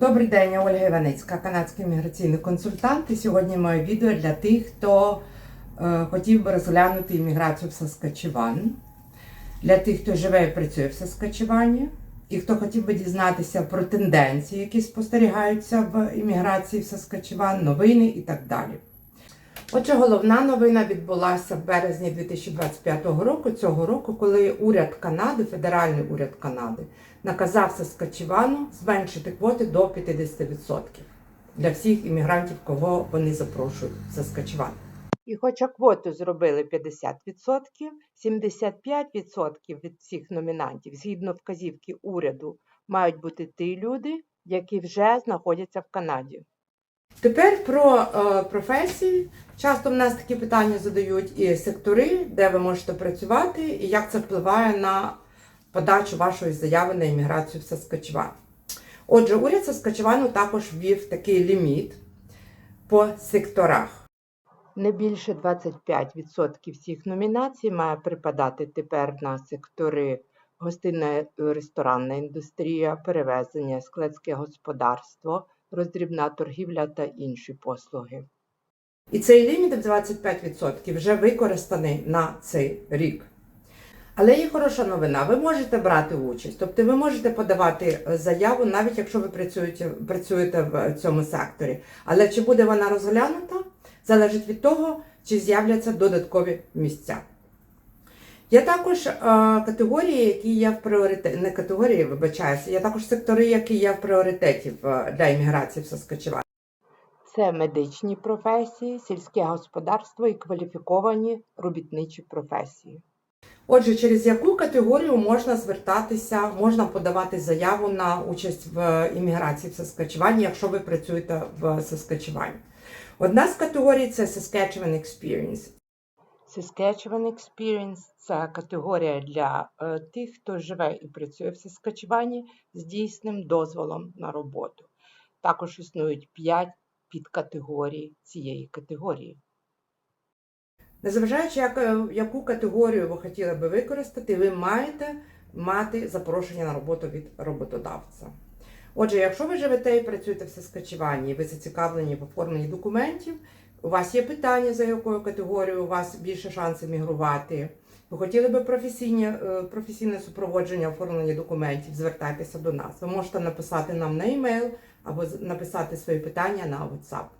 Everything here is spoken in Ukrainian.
Добрий день, я Ольга Іваницька, канадський міграційний консультант. І сьогодні моє відео для тих, хто е, хотів би розглянути імміграцію в Саскачеван, для тих, хто живе і працює в Саскачевані, і хто хотів би дізнатися про тенденції, які спостерігаються в імміграції в Саскачеван, новини і так далі. Отже, головна новина відбулася в березні 2025 року, цього року, коли уряд Канади, федеральний уряд Канади, наказав Саскачевану зменшити квоти до 50% для всіх іммігрантів, кого вони запрошують в Саскачеван. І хоча квоту зробили 50%, 75% від всіх номінантів, згідно вказівки уряду, мають бути ті люди, які вже знаходяться в Канаді. Тепер про е, професії. Часто в нас такі питання задають і сектори, де ви можете працювати, і як це впливає на подачу вашої заяви на імміграцію в Саскачеван. Отже, уряд Саскачевану також ввів такий ліміт по секторах. Не більше 25% всіх номінацій має припадати тепер на сектори гостинна ресторанна індустрія, перевезення, складське господарство, роздрібна торгівля та інші послуги. І цей ліміт в 25% вже використаний на цей рік. Але є хороша новина, ви можете брати участь, тобто ви можете подавати заяву, навіть якщо ви працюєте, працюєте в цьому секторі. Але чи буде вона розглянута, залежить від того, чи з'являться додаткові місця. Є також категорії, які є в пріоритеті, не категорії, вибачаюся, є також сектори, які є в пріоритеті для імміграції в Саскачеван. Це медичні професії, сільське господарство і кваліфіковані робітничі професії. Отже, через яку категорію можна звертатися, можна подавати заяву на участь в імміграції в Саскачевані, якщо ви працюєте в Саскачевані? Одна з категорій це Saskatchewan Experience. Saskatchewan Experience – це категорія для е, тих, хто живе і працює в Саскачевані з дійсним дозволом на роботу. Також існують 5 підкатегорій цієї категорії. Незважаючи, е, яку категорію ви хотіли би використати, ви маєте мати запрошення на роботу від роботодавця. Отже, якщо ви живете і працюєте в Саскачевані, і ви зацікавлені в оформленні документів, у вас є питання, за якою категорією у вас більше шансів мігрувати. Ви хотіли би професійне, професійне супроводження оформлення документів, звертайтеся до нас. Ви можете написати нам на емейл або написати свої питання на WhatsApp.